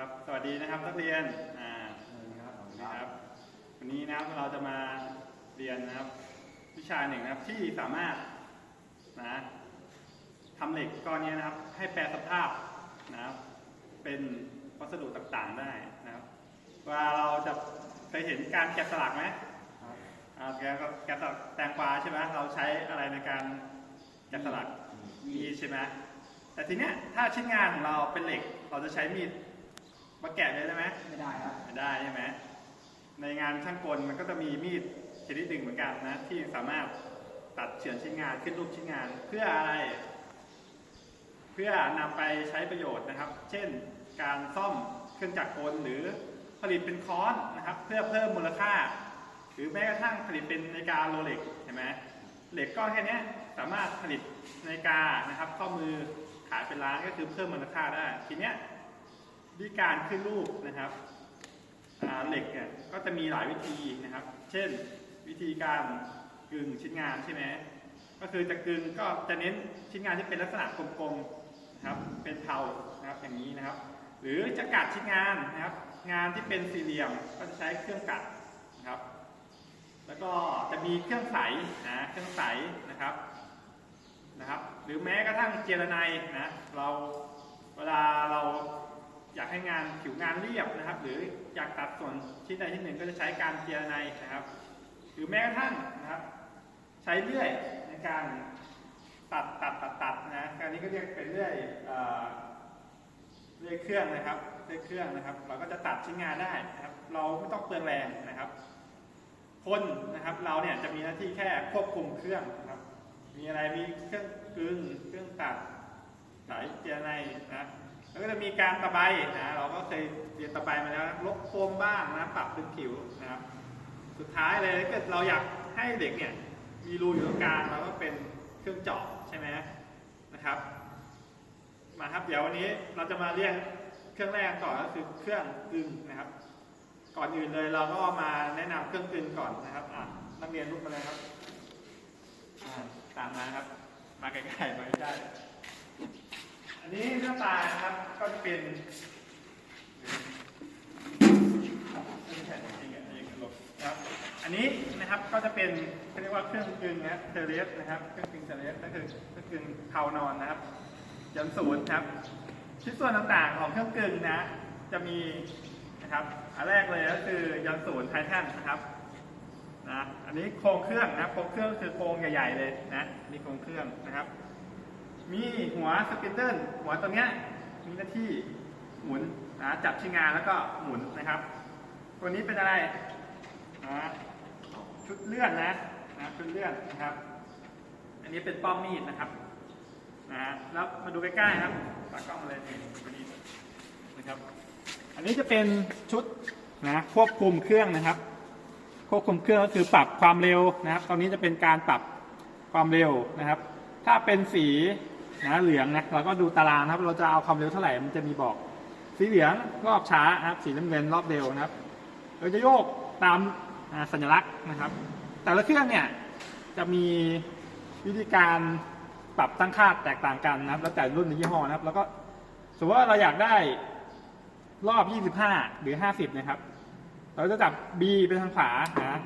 ครับสวัสดีนะครับนักเรียนอ่าครับนะครับวันนี้นะครับเราจะมาเรียนนะครับวิชาหนึ่งนะครับที่สามารถนะทำเหล็กก้อนนี้นะครับ ให้แปลสภาพนะครับเป็นวัสดุต่างๆได้นะครับเวลาเราจะเคยเห็นการแกะสลักไหมอ่าแกะแกะสลักแตงกวาใช่ไหมเราใช้อะไรในการแกะสลักมีดใช่ไหมแต่ทีเนี้ยถ้าชิ้นงานของเราเป็นเหล็กเราจะใช้มีด มาแกะเลยได้ไหมไม่ได้ครับไม่ได้ใช่ไหมในงานช่างกลมันก็จะมีมีดชนิดหนึ่งเหมือนกันนะที่สามารถตัดเฉือนชิ้นงานขึ้นรูปชิ้นงาน เพื่ออะไร เพื่อนำไปใช้ประโยชน์นะครับ เช่น การซ่อมเครื่องจักรกลหรือผลิตเป็นค้อนนะครับ เพื่อเพิ่มมูลค่า หรือแม้กระทั่งผลิตเป็นนาฬิกาโรเล็กใช่ไหมเหล็กก้อนแค่เนี้ยสามารถผลิตนาฬิกานะครับข้อมือขายเป็นล้านก็คือเพิ่มมูลค่าได้ทีเนี้ย วิธีการขึ้นรูปนะครับเหล็กเนี่ยก็จะมีหลายวิธีนะครับ เช่นวิธีการกึ่งชิ้นงานใช่ไหมก็คือจะกึ่งก็จะเน้นชิ้นงานที่เป็นลักษณะกลมๆนะครับเป็นเทานะครับอย่างนี้นะครับ หรือจะกัดชิ้นงานนะครับ งานที่เป็นสี่เหลี่ยมก็จะใช้เครื่องกัดนะครับ แล้วก็จะมีเครื่องใสนะเครื่องใสนะครับนะครับ หรือแม้กระทั่งเจรไนนะเราเวลาเรา อยากให้งานผิวงานเรียบนะครับ หรืออยากตัดส่วนชิ้นใดชิ้นหนึ่งก็จะใช้การเจรไนนะครับ หรือแม้กระทั่งนะครับ ใช้เลื่อยในการตัดตัดตัดตัดนะการนี้ก็เรียกเป็นเลื่อยเอ่อเลื่อยเครื่องนะครับเลื่อยเครื่องนะครับ เราก็จะตัดชิ้นงานได้นะครับ เราไม่ต้องเปลืองแรงนะครับ คนนะครับเราเนี่ยจะมีหน้าที่แค่ควบคุมเครื่องนะครับ มีอะไรมีเครื่องกึ่งเครื่องตัดสายเจรไนนะ แล้วก็จะมีการตะไบนะเราก็เคยเรียนตะไบมาแล้วนะลบโคมบ้างนะปรับพื้นผิวนะครับ สุดท้ายเลยถ้าเกิดเราอยากให้เด็กเนี่ยมีรูอยู่ตรงกลางเราก็เป็นเครื่องเจาะใช่ไหมนะครับมาครับเดี๋ยววันนี้เราจะมาเรียนเครื่องแรกก่อนก็คือเครื่องกึ่งนะครับ ก่อนอื่นเลยเราก็มาแนะนำเครื่องกึ่งก่อนนะครับอะนักเรียนลุกมาเลยครับอ่าตามมาครับ มาใกล้ๆมาใกล้ อันนี้หน้าตานะครับก็จะเป็นไม่ใช่จริงๆอะอันนี้คือลบนะครับอันนี้นะครับก็จะเป็นเรียกว่าเครื่องกึ่งนะเทเลสนะครับเครื่องกึ่งเทเลสก็คือเครื่องกึ่งเทานอนนะครับยันศูนย์ครับชิ้นส่วนต่างๆของเครื่องกึ่งนะ จะมีนะครับอันแรกเลยก็คือยันศูนย์ไททันนะครับนะอันนี้โครงเครื่องนะโครงเครื่องคือโครงใหญ่ๆเลยนะนี่โครงเครื่องนะครับ มีหัวสปินเดิลหัวตัวเนี้ยมีหน้าที่หมุนนะจับชิ้นงานแล้วก็หมุนนะครับ ตัวนี้เป็นอะไรนะชุดเลื่อนนะนะชุดเลื่อนนะครับ อันนี้เป็นป้อมมีดนะครับนะแล้วมาดูใกล้ๆครับตากล้องมาเลยนี่ตัวนี้นะครับ อันนี้จะเป็นชุดนะควบคุมเครื่องนะครับ ควบคุมเครื่องก็คือปรับความเร็วนะครับ ตอนนี้จะเป็นการปรับความเร็วนะครับ ถ้าเป็นสี นะเหลืองนะเราก็ดูตารางนะครับ เราจะเอาความเร็วเท่าไหร่มันจะมีบอก สีเหลืองรอบช้านะครับสีน้ำเงินรอบเร็วนะครับเราจะโยกตามสัญลักษณ์นะครับ แต่ละเครื่องเนี่ยจะมีวิธีการปรับตั้งค่าแตกต่างกันนะครับ แล้วแต่รุ่นยี่ห้อนะครับ แล้วก็สมมติว่าเราอยากได้รอบ 25 หรือ 50 นะครับ เราจะจับ B ไปทางขวานะ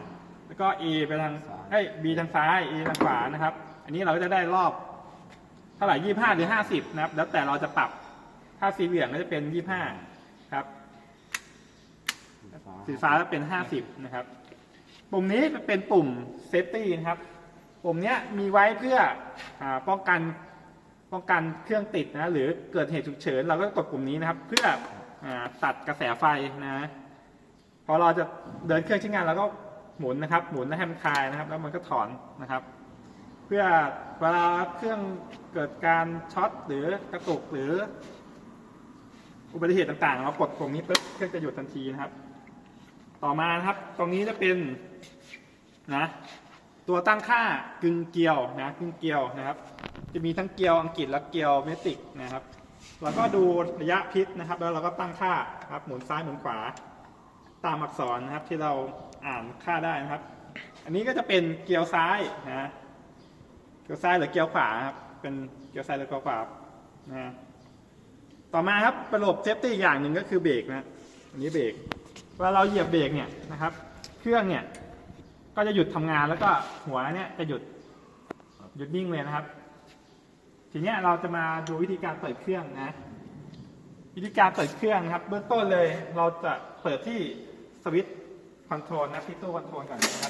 แล้วก็ A ไปทางเอ้ย B ทางซ้าย A ทางขวานะครับ อันนี้เราก็จะได้รอบ ท่าไหร่25หรือ50นะครับ แล้วแต่เราจะปรับ ถ้าสีเหลืองก็จะเป็น25ครับ สีฟ้าจะเป็น50นะครับ ปุ่มนี้เป็นปุ่ม safety นะครับ ปุ่มเนี้ยมีไว้เพื่ออาป้องกันป้องกันเครื่องติดนะหรือเกิดเหตุฉุกเฉินเราก็กดปุ่มนี้นะครับ เพื่ออาตัดกระแสไฟนะพอเราจะเดินเครื่องใช้งานเราก็หมุนนะครับ หมุนให้มันคลายนะครับ แล้วมันก็ถอนนะครับเพื่อเวลาเครื่องเกิดการช็อตหรือกระตุกหรือ อุบัติเหตุต่างๆ เรากดปุ่มนี้ปุ๊บเครื่องจะหยุดทันทีนะครับ ต่อมานะครับ ตรงนี้จะเป็นนะ ตัวตั้งค่ากึ่งเกลียวนะกึ่งเกลียวนะครับ จะมีทั้งเกลียวอังกฤษและเกลียวเมติกนะครับเราก็ดูระยะพิษนะครับ แล้วเราก็ตั้งค่าครับหมุนซ้ายหมุนขวา ตามอักษรนะครับที่เราอ่านค่าได้นะครับ อันนี้ก็จะเป็นเกลียวซ้ายนะ กียวซ้ายหรือเกียวขวาครับ เป็นเกียวซ้ายหรือเกียวขวานะฮะต่อมาครับระบบเซฟตี้อีกอย่างหนึ่งก็คือเบรกนะอันนี้เบรกเวลาเราเหยียบเบรกเนี่ยนะครับ เครื่องเนี่ย ก็จะหยุดทำงานแล้วก็หัวเนี่ยจะหยุดหยุดนิ่งเลยนะครับ ทีนี้เราจะมาดูวิธีการเปิดเครื่องนะ วิธีการเปิดเครื่องนะครับ เบื้องต้นเลยเราจะเปิดที่สวิตช์คอนโทรลนะที่ตู้คอนโทรลก่อนนะครับ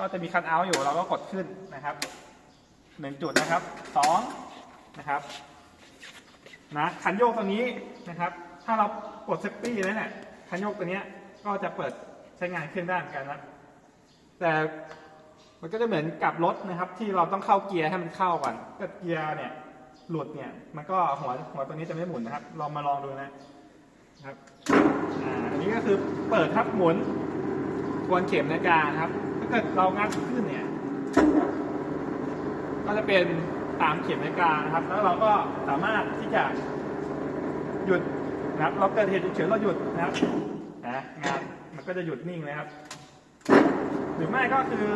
ก็จะมีคันเอาท์อยู่เราก็กดขึ้นนะครับหนึ่งจุดนะครับสองนะครับนะคันโยกตัวนี้นะครับ ถ้าเรากดเซฟตี้แล้วเนี่ยคันโยกตัวเนี้ยก็จะเปิดใช้งานเครื่องได้เหมือนกันนะแต่มันก็จะเหมือนกับรถนะครับ ที่เราต้องเข้าเกียร์ให้มันเข้าก่อนเกียร์เนี่ยหลุดเนี่ย มันก็หัวหัวตัวนี้จะไม่หมุนนะครับ ลองมาลองดูนะครับอ่าอันนี้ก็คือเปิดครับหมุนทวนเข็มนาฬิกาครับ เกิดเรางัดขึ้นเนี่ย ก็จะเป็นตามเข็มนาฬิกานะครับ แล้วเราก็สามารถที่จะหยุดนะครับ เราเกิดเหตุฉุกเฉินเราหยุดนะครับนะงานมันก็จะหยุดนิ่งเลยครับ หรือไม่ก็คือ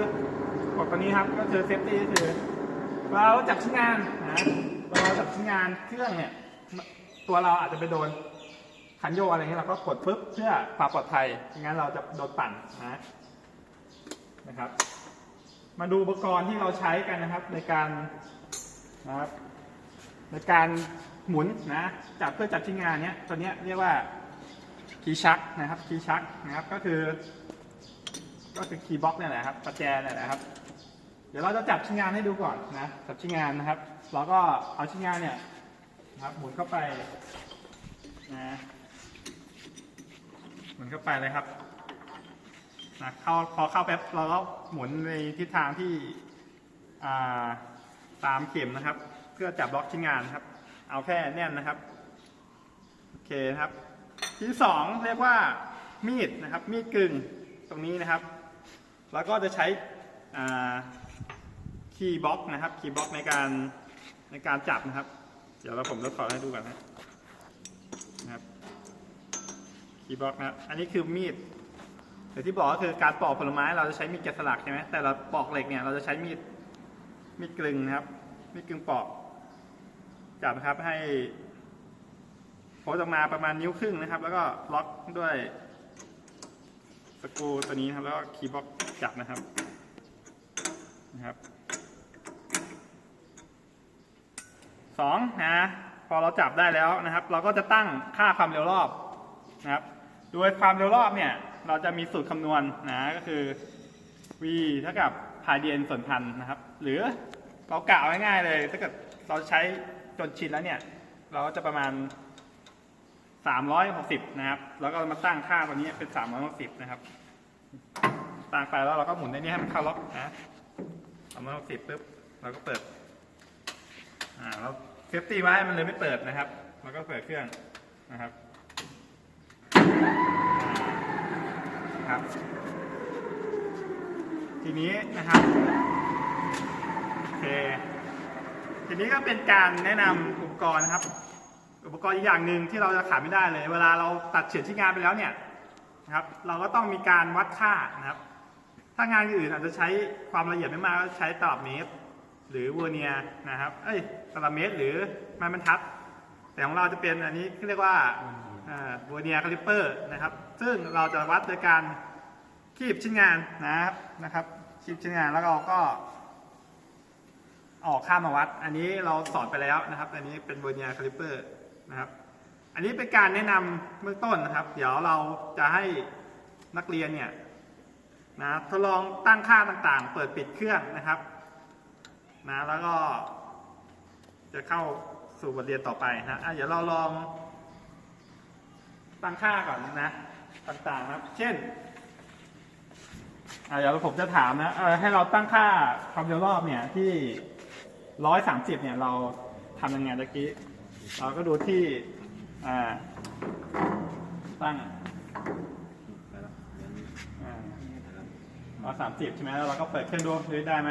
กดตัวนี้ครับ ก็คือเซฟตี้ก็คือเราจับชิ้นงานนะเราจับชิ้นงานเครื่องเนี่ย ตัวเราอาจจะไปโดนคันโยอะไรเงี้ยเราก็กดปุ๊บเพื่อความปลอดภัยไม่งั้นเราจะโดนปั่นนะ นะครับ มาดูอุปกรณ์ที่เราใช้กันนะครับในการนะครับในการหมุนนะจับเพื่อจับชิ้นงานเนี้ยตัวเนี้ยเรียกว่าคีย์ชักนะครับคีย์ชักนะครับก็คือ ก็คือคีย์บ็อกเนี่ยแหละครับประแจเนี่ยแหละครับ เดี๋ยวเราจะจับชิ้นงานให้ดูก่อนนะจับชิ้นงานนะครับเราก็เอาชิ้นงานเนี่ยนะครับหมุนเข้าไปนะหมุนเข้าไปเลยครับ นะเข้าพอเข้าแป๊บเราก็หมุนในทิศทางที่าตามเข็มนะครับ เพื่อจับล็อกชิ้นงานครับ เอาแค่แน่นนะครับโอเคนะครับ ที่สองเรียกว่ามีดนะครับ มีดกึ่งตรงนี้นะครับ แล้วก็จะใช้คีย์บล็อกนะครับคีย์บล็อกในการในการจับนะครับ เดี๋ยวเราผมจะถอดให้ดูกันนะนะครับคีย์บล็อกนะครับอันนี้คือมีด เดี๋ยวที่บอกก็คือการปอกผลไม้เราจะใช้มีดแกะสลักใช่ไหมแต่เราปอกเหล็กเนี่ยเราจะใช้มีดมีดกลึงนะครับ มีดกลึงปอกจับนะครับให้โพสออกมาประมาณนิ้วครึ่งนะครับ แล้วก็ล็อกด้วยสกรูตัวนี้นะครับแล้วก็คีย์บ็อกจับนะครับนะครับสองนะพอเราจับได้แล้วนะครับ เราก็จะตั้งค่าความเร็วรอบนะครับ โดยความเร็วรอบเนี่ย เราจะมีสูตรคำนวณนะก็คือ v เท่ากับพายเดียนส่วนพันนะครับ หรือเรากะเอาง่ายๆเลย ถ้าเกิดเราใช้จนชินแล้วเนี่ย เราก็จะประมาณ 360 นะครับ แล้วก็มาตั้งค่าตัวนี้เป็น 360 นะครับ ตั้งไปแล้วเราก็หมุนในนี้ให้มันเข้าล็อกนะ360ปุ๊บเราก็เปิด อ่าเราเซฟตี้ไว้มันเลยไม่เปิดนะครับ แล้วก็เปิดเครื่องนะครับ ครับ ทีนี้นะครับโอเคทีนี้ก็เป็นการแนะนำอุปกรณ์นะครับ อุปกรณ์อีกอย่างหนึ่งที่เราจะขาดไม่ได้เลย เวลาเราตัดเฉือนชิ้นงานไปแล้วเนี่ยนะครับ เราก็ต้องมีการวัดค่านะครับ ถ้างานอื่นอาจจะใช้ความละเอียดไม่มากก็ใช้ตลับเมตร หรือเวอร์เนียนะครับ เอ้ยตลับเมตรหรือไม้บรรทัด แต่ของเราจะเป็นอันนี้ที่เรียกว่า อ่าเวเนียคาลิปเปอร์นะครับ ซึ่งเราจะวัดโดยการคีบชิ้นงานนะครับนะครับคีบชิ้นงานแล้วเราก็ออกค่ามาวัด อันนี้เราสอนไปแล้วนะครับ อันนี้เป็นเวเนียคาลิปเปอร์นะครับ อันนี้เป็นการแนะนำเบื้องต้นนะครับ เดี๋ยวเราจะให้นักเรียนเนี่ยนะทดลองตั้งค่าต่างๆ เปิดปิดเครื่องนะครับนะแล้วก็จะเข้าสู่บทเรียนต่อไปนะะเดี๋ยวเราลอง ตั้งค่าก่อนนะ ต่างๆนะครับ เช่นอะเดี๋ยวผมจะถามนะเออให้เราตั้งค่าความเร็วรอบเนี่ยที่ร้อยสามสิบเนี่ยเราทำยังไงตะกี้ เราก็ดูที่อ่าตั้งร้อยสามสิบใช่ไหมแล้วเราก็เปิดเครื่องดูดูได้ไหม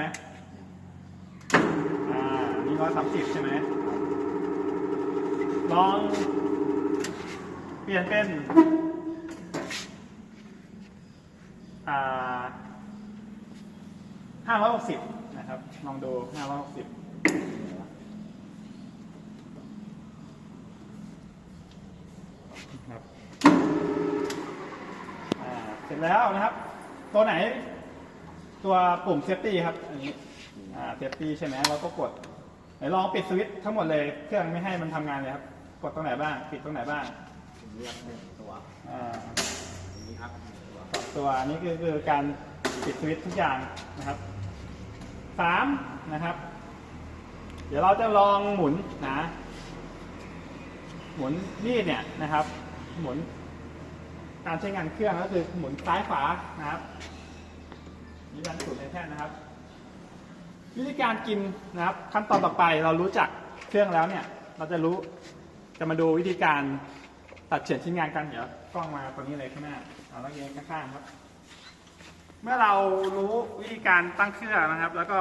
อ่านี่ร้อยสามสิบใช่ไหมลอง เปลี่ยนเป็นห้าร้อยหกสิบนะครับ ลองดูห้าร้อยหกสิบครับเสร็จแล้วนะครับ ตัวไหน ตัวปุ่มเซฟตี้ครับ อันนี้เซฟตี้ใช่ไหมเราก็กดไหนลองปิดสวิตช์ทั้งหมดเลย เครื่องไม่ให้มันทำงานเลยครับ กดตรงไหนบ้าง ปิดตรงไหนบ้าง มเลือกหนึ่งตัวอ่าตรงนี้ครับหนึ่งตัวสองตัวอันนี้คือคือการปิดสวิตช์ทุกอย่างนะครับสามนะครับ เดี๋ยวเราจะลองหมุนนะ หมุนมีดเนี่ยนะครับ หมุน การใช้งานเครื่องก็คือหมุนซ้ายขวานะครับนี่การสูตรในแท่นนะครับ วิธีการกินนะครับ ขั้นตอนต่อไปเรารู้จักเครื่องแล้วเนี่ย เราจะรู้จะมาดูวิธีการ ตัดเฉียนชิ้นงานกันเดี๋ยวกล้องมาตรงนี้เลยข้างหน้าเอาแล้วเองข้างๆครับ เมื่อเรารู้วิธีการตั้งเครื่องนะครับ แล้วก็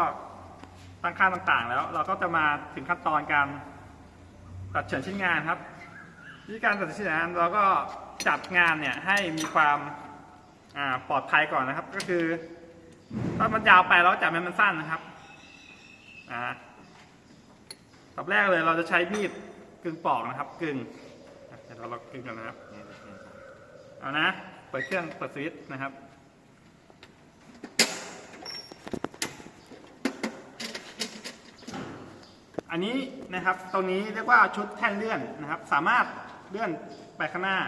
ตั้งค่าต่างๆ แล้ว เราก็จะมาถึงขั้นตอนการตัดเฉียนชิ้นงานครับวิธีการตัดชิ้นงานเราก็จัดงานเนี่ยให้มีความปลอดภัยก่อนนะครับ ก็คือ ถ้ามันยาวไปเราจับให้มันสั้นนะครับอ่าตับแรกเลยเราจะใช้มีดกึ่งปอกนะครับกึ่ง ดี๋ยวเราลองกึ่งกันนะครับเนี่ยเป็นแค่สามเอานะ เปิดเครื่องเปิดสวิตช์นะครับ อันนี้นะครับ ตรงนี้เรียกว่าชุดแท่นเลื่อนนะครับ สามารถเลื่อนไปข้างหน้า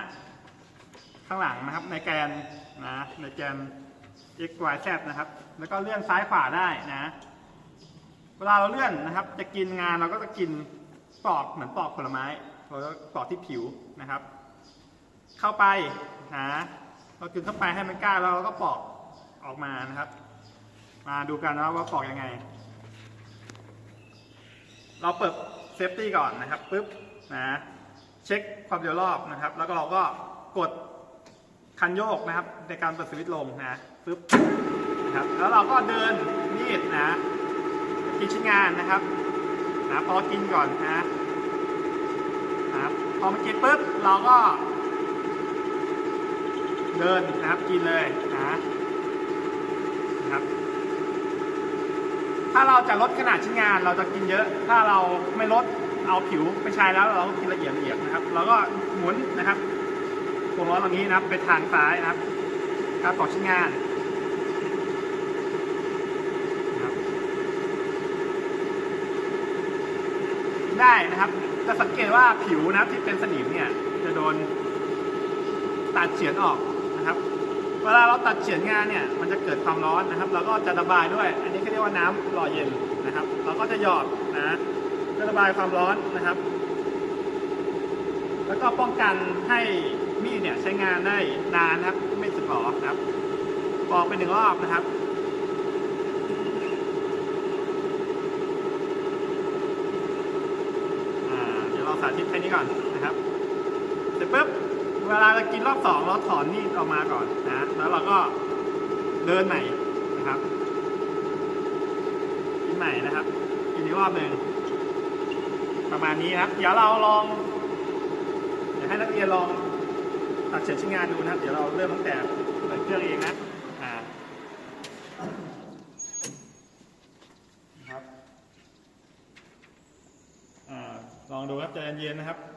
ข้างหลังนะครับ ในแกนนะ ในแกน x y z นะครับ แล้วก็เลื่อนซ้ายขวาได้นะ เวลาเราเลื่อนนะครับ จะกินงานเราก็จะกินปอกเหมือนปอกผลไม้ เราก็ปอกที่ผิวนะครับ เข้าไปนะเรากินเข้าไปให้มันกล้าแล้วเราก็ปอกออกมานะครับ มาดูกันนะว่าปอกยังไง เราเปิดเซฟตี้ก่อนนะครับปุ๊บนะเช็คความเร็วรอบนะครับ แล้วก็เราก็กดคันโยกนะครับ ในการเปิดสวิตช์ลงนะปุ๊บนะครับแล้วเราก็เดินมีดนะกินชิ้นงานนะครับนะพอกินก่อนนะ อมันกินปุ๊บเราก็ เดินนะครับกินเลยนะนะครับ ถ้าเราจะลดขนาดชิ้นงานเราจะกินเยอะ ถ้าเราไม่ลดเอาผิวไปใช้แล้วเราก็กินละเอียดละเอียดนะครับ เราก็หมุนนะครับวงล้อตรงนี้นะครับไปทางซ้ายนะครับการปอชิ้นงานได้นะครับ จะสังเกตว่าผิวนะครับที่เป็นสนิมเนี่ยจะโดนตัดเฉียนออกนะครับ เวลาเราตัดเฉียนงานเนี่ยมันจะเกิดความร้อนนะครับ เราก็จะระบายด้วย อันนี้เขาเรียกว่าน้ำหล่อเย็นนะครับ เราก็จะหยอดนะเพื่อระบายความร้อนนะครับ แล้วก็ป้องกันให้มีดเนี่ยใช้งานได้นานนะครับ ไม่สึกหรอนะครับปอกไปหนึ่งรอบนะครับ อ่าเดี๋ยวเราสาธิตแค่นี้ ก่อนนะครับเสร็จปุ๊บเวลาเรากินรอบสองเราถอนมีดออกมาก่อนนะแล้วเราก็เดินใหม่นะครับ กินใหม่นะครับ กินอีกรอบหนึ่งประมาณนี้ครับ เดี๋ยวเราลองเดี๋ยวให้นักเรียนลองตัดเฉียนชิ้นงานดูนะครับ เดี๋ยวเราเริ่มตั้งแต่เปิดเครื่องเองนะ อ่านะครับ อ่า ลองดูครับ ใจเย็นๆนะครับ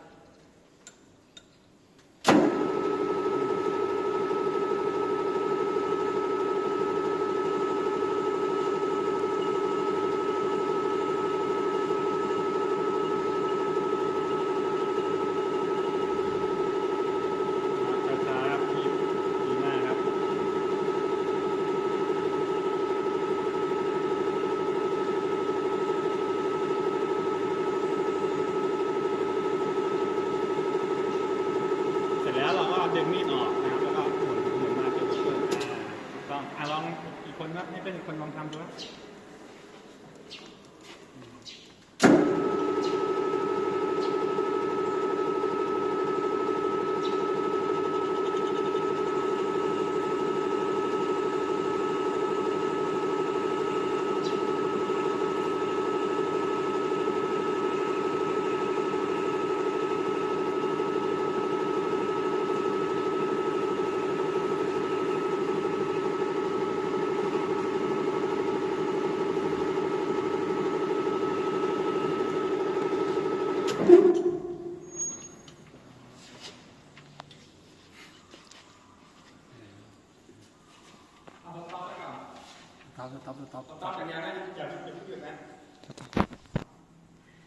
ปสต็อปสต็อปต้องกันยังนะอย่าอย่าเพิ่งหยุดนะ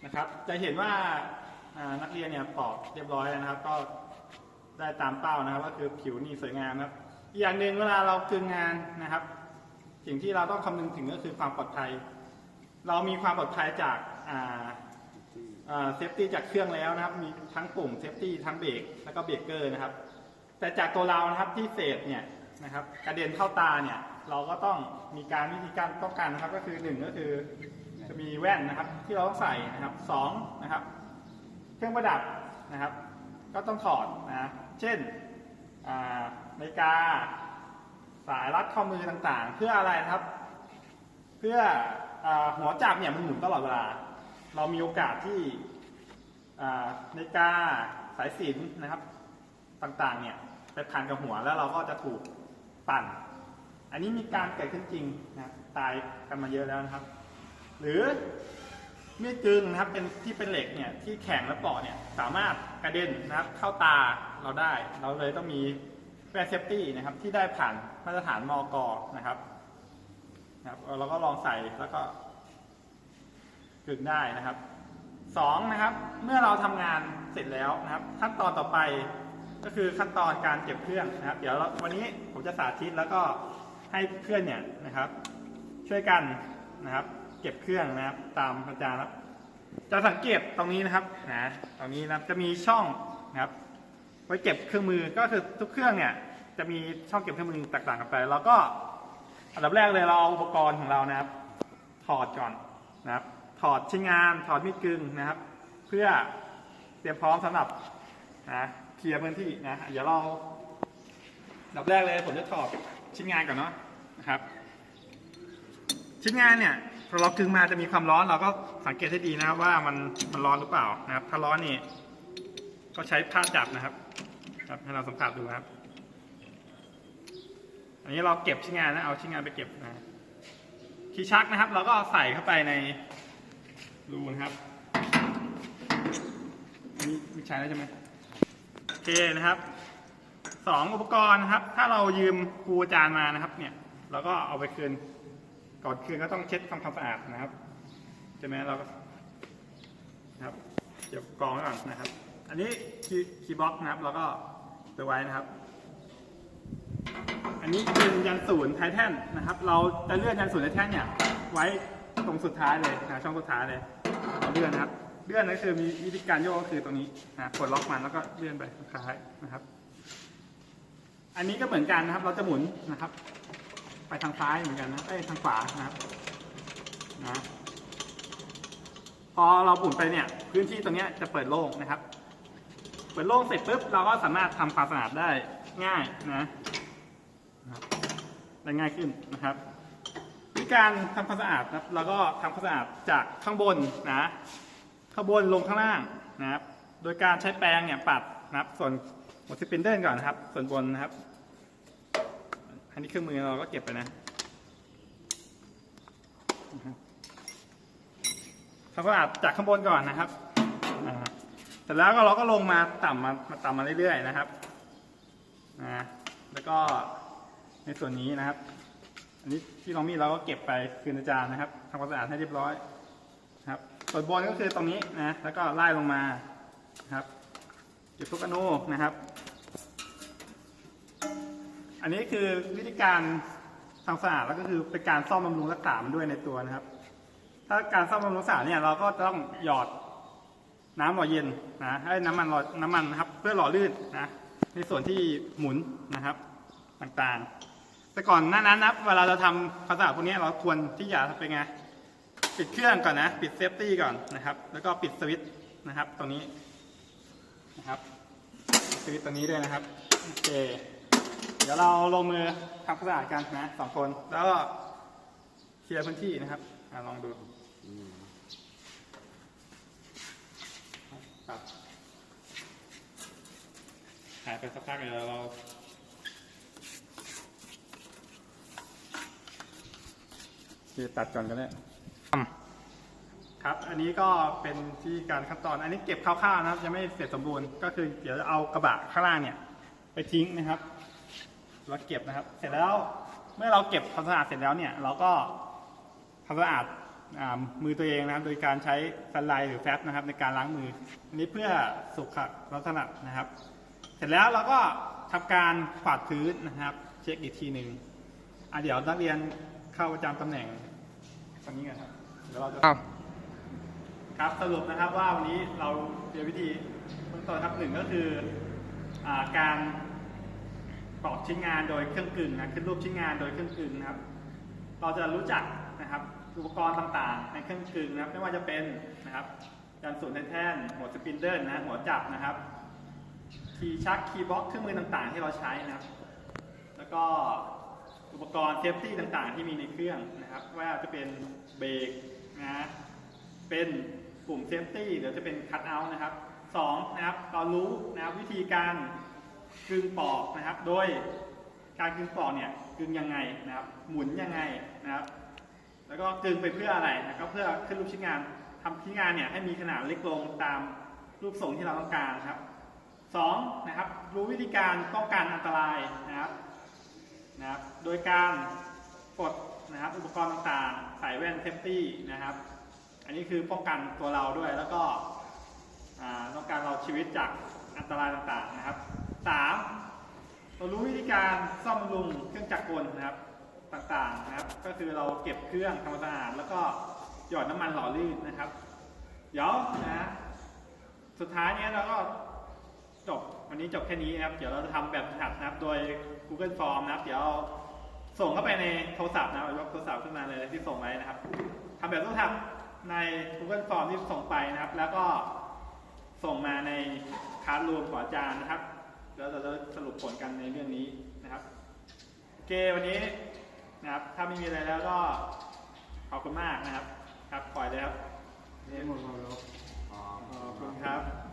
นะครับ จะเห็นว่านักเรียนเนี่ยปอกเรียบร้อยแล้วนะครับ ก็ได้ตามเป้านะครับ ก็คือผิวนี่สวยงามนะครับ อีกอย่างหนึ่งเวลาเรากึงงานนะครับ สิ่งที่เราต้องคำนึงถึงก็คือความปลอดภัย เรามีความปลอดภัยจากเซฟตี้จากเครื่องแล้วนะครับ มีทั้งปุ่มเซฟตี้ทั้งเบรกแล้วก็เบรกเกอร์นะครับ แต่จากตัวเรานะครับที่เศษเนี่ยนะครับกระเด็นเข้าตาเนี่ย เราก็ต้องมีการวิธีการป้องกันนะครับก็คือหนึ่งก็คือจะมีแว่นนะครับที่เราต้องใส่นะครับสองนะครับ เครื่องประดับนะครับ ก็ต้องถอดนะเช่นนาฬิกาสายรัดข้อมือต่างๆ เพื่ออะไรนะครับ เพื่ออหัวจับเนี่ยมันหมุนตลอดเวลา เรามีโอกาสที่นาฬิกาสายสินนะครับต่างๆเนี่ยไปพันกับหัวแล้วเราก็จะถูกปั่น อันนี้มีการเกิดขึ้นจริงนะตายกันมาเยอะแล้วนะครับ หรือมีดกึงนะครับเป็นที่เป็นเหล็กเนี่ยที่แข็งและเปราะเนี่ยสามารถกระเด็นนะครับเข้าตาเราได้ เราเลยต้องมีแว่นเซฟตี้นะครับที่ได้ผ่านมาตรฐานมอกนะครับนะครับเราก็ลองใส่แล้วก็กึ่งได้นะครับสองนะครับ เมื่อเราทำงานเสร็จแล้วนะครับ ขั้นตอนต่อไปก็คือขั้นตอนการเก็บเครื่องนะครับ เดี๋ยววันนี้ผมจะสาธิตแล้วก็ ให้เพื่อนเนี่ยนะครับ ช่วยกันนะครับ เก็บเครื่องนะครับ ตามอาจารย์ครับจะสังเกตตรงนี้นะครับนะตรงนี้นะครับจะมีช่องนะครับ ไว้เก็บเครื่องมือก็คือทุกเครื่องเนี่ยจะมีช่องเก็บเครื่องมือแตกต่างกันไปเราก็อันดับแรกเลยเราเอาอุปกรณ์ของเรานะครับ ถอดก่อนนะครับ ถอดชิ้นงานถอดมีดกึ่งนะครับ เพื่อเตรียมพร้อมสำหรับนะเคลียร์พื้นที่นะเดี๋ยวเราอันดับแรกเลยผมจะถอดชิ้นงานก่อนเนาะ นะครับชิ้นงานเนี่ยพอเรากึงมาจะมีความร้อนเราก็สังเกตให้ดีนะครับว่ามันมันร้อนหรือเปล่านะครับ ถ้าร้อนนี่ก็ใช้ผ้าจับนะครับ ครับให้เราสัมผัสดูครับ อันนี้เราเก็บชิ้นงานนะเอาชิ้นงานไปเก็บนะคีชักนะครับ เราก็ใส่เข้าไปในรูนะครับอันนี้ไม่ใช้แล้วใช่ไหมโอเคนะครับสองอุปกรณ์นะครับ ถ้าเรายืมครูอาจารย์มานะครับ เนี่ย เราก็เอาไปคืน ก่อนคืนก็ต้องเช็ดทำความสะอาดนะครับใช่ไหมเราก็นะครับเก็บกองไว้ก่อนนะครับ อันนี้คีย์คีบล็อกนะครับ แล้วก็ไปไว้นะครับ อันนี้เป็นยันศูนย์ไทแทนนะครับ เราจะเลื่อนยันศูนย์ไทแทนเนี่ย ไว้ตรงสุดท้ายเลยนะช่องสุดท้ายเลยเราเลื่อนนะครับ เลื่อนก็คือมีวิธีการโยกก็คือตรงนี้นะกดล็อกมันแล้วก็เลื่อนไปสุดท้ายนะครับ อันนี้ก็เหมือนกันนะครับ เราจะหมุนนะครับ ไปทางซ้ายเหมือนกันนะเอ้ยทางขวานะครับนะพอเราหมุนไปเนี่ย พื้นที่ตรงนี้จะเปิดโล่งนะครับ เปิดโล่งเสร็จปุ๊บเราก็สามารถทำความสะอาดได้ง่ายนะนะได้ง่ายขึ้นนะครับวิธีการทำความสะอาดนะครับเราก็ทำความสะอาดจากข้างบนนะข้างบนลงข้างล่างนะครับ โดยการใช้แปรงเนี่ยปัดนะครับ ส่วนหัวสปินเดิลก่อนนะครับ ส่วนบนนะครับ นนี้เครื่องมือเราก็เก็บไปนะทำความสะอาดจากข้างบนก่อนนะครับอ่าเสร็จแล้วก็เราก็ลงมาต่ำมามาต่ำมาเรื่อยๆนะครับนะแล้วก็ในส่วนนี้นะครับ อันนี้ที่เรามีเราก็เก็บไปคืนอาจารย์นะครับทำความสะอาดให้เรียบร้อยนะครับส่วนบนก็คือตรงนี้นะแล้วก็ไล่ลงมานะครับเก็บทุกอนูนะครับ อันนี้คือวิธีการทำสะอาดแล้วก็คือเป็นการซ่อมบำรุงรักษามันด้วยในตัวนะครับ ถ้าการซ่อมบำรุงรักษาเนี่ยเราก็ต้องหยอดน้ำหล่อเย็นนะให้น้ำมันหล่อน้ำมันนะครับ เพื่อหล่อลื่นนะในส่วนที่หมุนนะครับต่างๆ แต่ก่อนหน้านั้นนะเวลาเราทำความสอาพวกนี้เราควรที่จะเป็นไงปิดเครื่องก่อนนะ ปิดเซฟตี้ก่อนนะครับ แล้วก็ปิดสวิตช์นะครับตรงนี้นะครับสวิตช์ตรงนี้ด้วยนะครับโอเค ดี๋ยวเราลงมือทำความสะอาดกันนะสองคน แล้วก็เคลียร์พื้นที่นะครับอะลองดูครับหายไปสักพักเดี๋ยวเราคือตัดก่อนกันเนี่ยครับ อันนี้ก็เป็นที่การขั้นตอน อันนี้เก็บคร่าวๆนะครับ ยังไม่เสร็จสมบูรณ์ ก็คือเดี๋ยวจะเอากระบะข้างล่างเนี่ย ไปทิ้งนะครับ แล้วเก็บนะครับ เสร็จแล้วเมื่อเราเก็บความสะอาดเสร็จแล้วเนี่ย เราก็ทำความสะอาดอมือตัวเองนะครับ โดยการใช้สไลด์หรือแฟบนะครับ ในการล้างมืออันนี้เพื่อสุขลักษณะนะครับ เสร็จแล้วเราก็ทำการกวาดพื้นนะครับ เช็คอีกทีหนึ่งอะเดี๋ยวนักเรียนเข้าประจำตำแหน่งตรงนี้กันครับเดี๋ยวเราจะอ้าครับสรุปนะครับว่าวันนี้เราเรียนวิธีเบื้องต้นครับหนึ่งก็คืออการ ปอกชิ้นงานโดยเครื่องกลึงนะขึ้นรูปชิ้นงานโดยเครื่องกลึงนะครับ เราจะรู้จักนะครับอุปกรณ์ต่างๆ ในเครื่องกลึงนะครับไม่ว่าจะเป็นนะครับยันสูนแท่นหัวสปินเดิลนะหัวจับนะครับคีย์ชักคีย์บล็อกเครื่องมือต่างๆ ที่เราใช้นะครับ แล้วก็อุปกรณ์เซฟตี้ต่างๆ ที่มีในเครื่องนะครับไม่ว่าจะเป็นเบรกนะเป็นปุ่มเซฟตี้หรือจะเป็นคัตเอาท์นะครับสองนะครับเรารู้นะครับวิธีการ กึงปอกนะครับ โดยการกึงปอกเนี่ยกึงยังไงนะครับ หมุนยังไงนะครับ แล้วก็กึงไปเพื่ออะไรนะครับ เพื่อขึ้นรูปชิ้นงานทำชิ้นงานเนี่ยให้มีขนาดเล็กลงตามรูปทรงที่เราต้องการนะครับสองนะครับ รู้วิธีการป้องกันอันตรายนะครับนะครับ โดยการปลดนะครับอุปกรณ์ต่างๆ ใส่แว่นเซฟตี้นะครับ อันนี้คือป้องกันตัวเราด้วยแล้วก็อ่าต้องการเราชีวิตจากอันตรายต่างๆนะครับ สามเรารู้วิธีการซ่อมบำรุงเครื่องจักรกลนะครับต่างๆนะครับ ก็คือเราเก็บเครื่องทำความสะอาดแล้วก็หยอดน้ำมันหล่อลื่นนะครับ เดี๋ยวนะสุดท้ายเนี้ยเราก็จบวันนี้จบแค่นี้นะครับ เดี๋ยวเราจะทำแบบหัดนะครับ โดย Google Form นะครับ เดี๋ยวส่งเข้าไปในโทรศัพท์นะยกโทรศัพท์ขึ้นมาเลยที่ส่งไว้นะครับทำแบบต้องทำใน Google Form ที่ส่งไปนะครับ แล้วก็ส่งมาในคลาสรูมของอาจารย์นะครับ แล้วเราจะสรุปผลกันในเรื่องนี้นะครับเกวันนี้นะครับ ถ้าไม่มีอะไรแล้วก็ขอบคุณมากนะครับ ครับปล่อยเลยครับ เรียหมดแล้วขอบคุณครับ